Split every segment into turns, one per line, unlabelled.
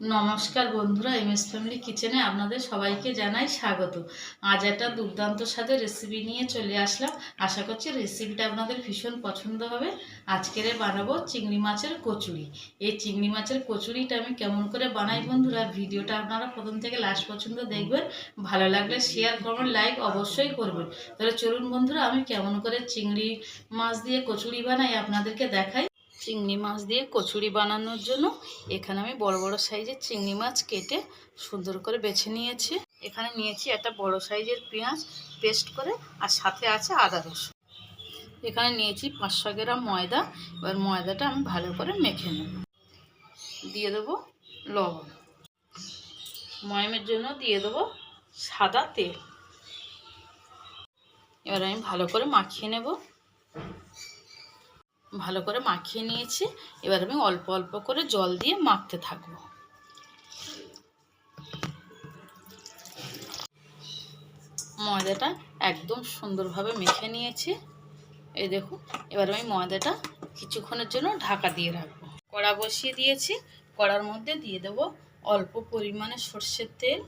নমস্কার বন্ধুরা M S family কিচেনে আপনাদের সবাইকে জানাই স্বাগত। আজ একটা দুর্দান্ত স্বাদের রেসিপি নিয়ে চলে আসলাম। আশা করছি রেসিপিটা আপনাদের ভীষণ পছন্দ হবে। আজকের বানাবো চিংড়ি মাছের কচুরি। এই চিংড়ি মাছের কচুরিটা আমি কেমন করে বানাই বন্ধুরা, ভিডিওটা আপনারা প্রথম থেকে লাস্ট পর্যন্ত দেখবেন। ভালো লাগলে শেয়ার করবেন লাইক অবশ্যই করবেন। তাহলে চলুন বন্ধুরা, আমি কেমন করে চিংড়ি মাছ দিয়ে কচুরি বানাই আপনাদেরকে দেখাই। চিংড়ি মাছ দিয়ে কচুরি বানানোর জন্য এখানে আমি বড় বড় সাইজের চিংড়ি মাছ কেটে সুন্দর করে বেছে নিয়েছি। এখানে নিয়েছি একটা বড় সাইজের পেঁয়াজ পেস্ট করে আর সাথে আছে আদা রসুন। এখানে নিয়েছি পাঁচশো গ্রাম ময়দা। এবার ময়দাটা আমি ভালো করে মেখে নেব। দিয়ে দেবো লবণ। ময়মের জন্য দিয়ে দেবো সাদা তেল। এবার আমি ভালো করে মাখিয়ে নেব। ভালো করে মাখিয়ে নিয়েছি। এবার আমি অল্প অল্প করে জল দিয়ে মাখতে থাকব। ময়দাটা একদম সুন্দরভাবে মেখে নিয়েছি। এই দেখুন, এবার আমি ময়দাটা কিছুক্ষণের জন্য ঢাকা দিয়ে রাখব। কড়া বসিয়ে দিয়েছি। কড়ার মধ্যে দিয়ে দেবো অল্প পরিমাণে সর্ষের তেল।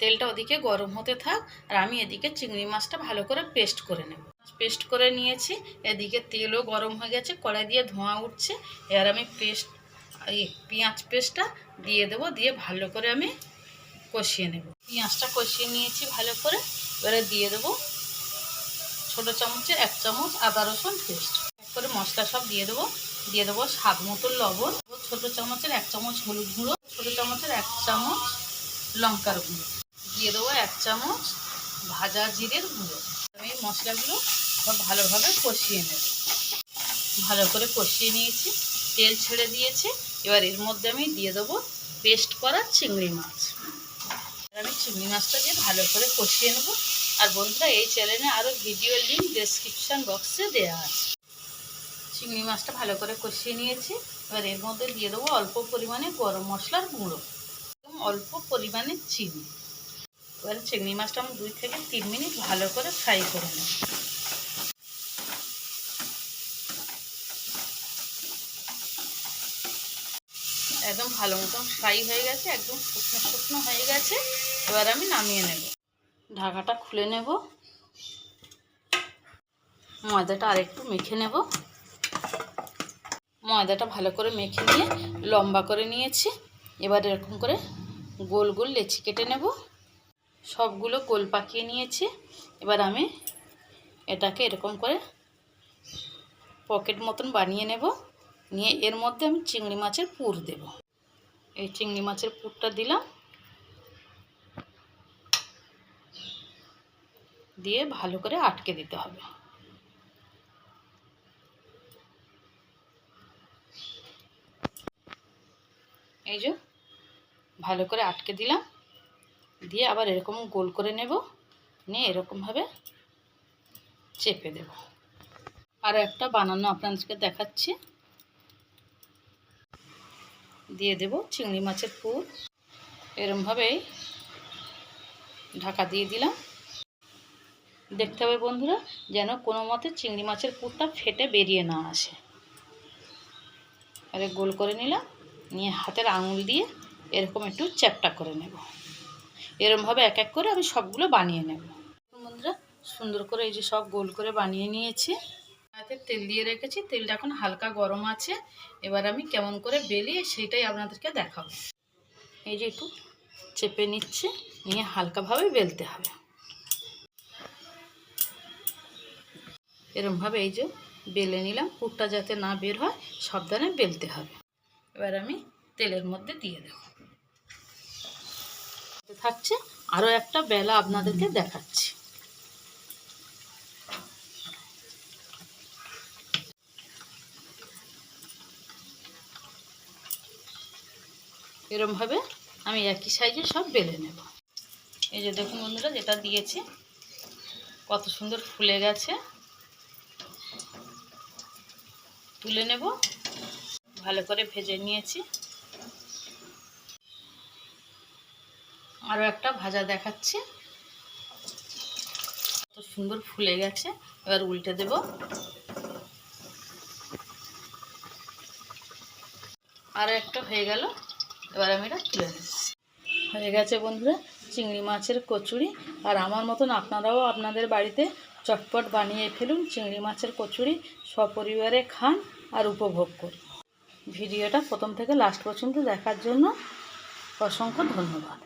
তেলটা ওদিকে গরম হতে থাক আর আমি এদিকে চিংড়ি মাছটা ভালো করে পেস্ট করে নেব। পেস্ট করে নিয়েছি, এদিকে তেলও গরম হয়ে গেছে, কড়াই দিয়ে ধোঁয়া উঠছে, এবার আমি পেস্ট, এই পেঁয়াজ পেস্টটা দিয়ে দেবো, দিয়ে ভালো করে আমি কষিয়ে নেব। পেঁয়াজটা কষিয়ে নিয়েছি ভালো করে, এবারে দিয়ে দেবো ছোটো চামচের এক চামচ আদা রসুন পেস্ট। করে মশলা সব দিয়ে দেবো দিয়ে দেবো স্বাদ মতো লবণ, ছোটো চামচের এক চামচ হলুদ গুঁড়ো, ছোটো চামচের এক চামচ লঙ্কার গুঁড়ো, দিয়ে দেবো এক চামচ ভাজা জিরের গুঁড়ো। আমি মশলাগুলো সব ভালোভাবে কষিয়ে নেব। ভালো করে কষিয়ে নিয়েছি, তেল ছেড়ে দিয়েছে। এবার এর মধ্যে আমি দিয়ে দেবো পেস্ট করা চিংড়ি মাছ। আমি চিংড়ি মাছটা দিয়ে ভালো করে কষিয়ে নেব। আর বন্ধুরা, এই চ্যানেলে আরও ভিডিও লিঙ্ক ডেসক্রিপশান বক্সে দেওয়া আছে। চিংড়ি মাছটা ভালো করে কষিয়ে নিয়েছি। এবার এর মধ্যে দিয়ে দেবো অল্প পরিমাণে গরম মশলার গুঁড়ো। অল্প পরিমাণে চিনি। এবারে চিংড়ি মাছটা আমি দুই থেকে তিন মিনিট ভালো করে ফ্রাই করে নেব। একদম ভালো মতন ফ্রাই হয়ে গেছে, একদম শুকনো শুকনো হয়ে গেছে। এবার আমি নামিয়ে নেব। ঢাকাটা খুলে নেব। ময়দাটা আরেকটু মেখে নেব। ময়দাটা ভালো করে মেখে নিয়ে লম্বা করে নিয়েছি। এবার এরকম করে গোল গোল লেচি কেটে নেব। সবগুলো গোল পাকিয়ে নিয়েছি। এবার আমি এটাকে এরকম করে পকেট মতন বানিয়ে নেব। নিয়ে এর মধ্যে আমি চিংড়ি মাছের পুর দেব। এই চিংড়ি মাছের পুরটা দিলাম। দিয়ে ভালো করে আটকে দিতে হবে। এই যে ভালো করে আটকে দিলাম। দিয়ে আবার এরকম গোল করে নেব। নিয়ে এরকমভাবে চেপে দেব। আর একটা বানানো আপনাদেরকে দেখাচ্ছি। দিয়ে দেব চিংড়ি মাছের পুর। এরমভাবেই ঢাকা দিয়ে দিলাম। দেখতে হবে বন্ধুরা, যেন কোনো মতে চিংড়ি মাছের পুরটা ফেটে বেরিয়ে না আসে। আরে গোল করে নিলাম, নিয়ে হাতের আঙুল দিয়ে এরকম একটু চ্যাপটা করে নেব। এরমভাবে এক এক করে আমি সবগুলো বানিয়ে নেব। বন্ধুরা, সুন্দর করে এই যে সব গোল করে বানিয়ে নিয়েছি। হাতে তেল দিয়ে রেখেছি। তেলটা এখন হালকা গরম আছে। এবার আমি কেমন করে বেলি সেটাই আপনাদেরকে দেখাবো। এই যে একটু চেপে নিচ্ছে। নিয়ে হালকাভাবে বেলতে হবে। এরমভাবে এই যে বেলে নিলাম। পুরটা যাতে না বের হয়, সাবধানে বেলতে হবে। এবার আমি তেলের মধ্যে দিয়ে দেব। থাকছে আরও একটা বেলা আপনাদেরকে দেখাচ্ছি। এরমভাবে আমি একই সাইজে সব বেলে নেব। এই যে দেখুন বন্ধুরা, যেটা দিয়েছি, কত সুন্দর ফুলে গেছে। তুলে নেব, ভালো করে ভেজে নিয়েছি। আরও একটা ভাজা দেখাচ্ছি। কত সুন্দর ফুলে গেছে। এবার উল্টে দেব। আরও একটা হয়ে গেল। এবার আমি এটা তুলে হয়ে গেছে বন্ধুরা, চিংড়ি মাছের কচুরি। আর আমার মতন আপনারাও আপনাদের বাড়িতে চটপট বানিয়ে ফেলুন চিংড়ি মাছের কচুরি। সপরিবারে খান আর উপভোগ করুন। ভিডিওটা প্রথম থেকে লাস্ট পর্যন্ত দেখার জন্য অসংখ্য ধন্যবাদ।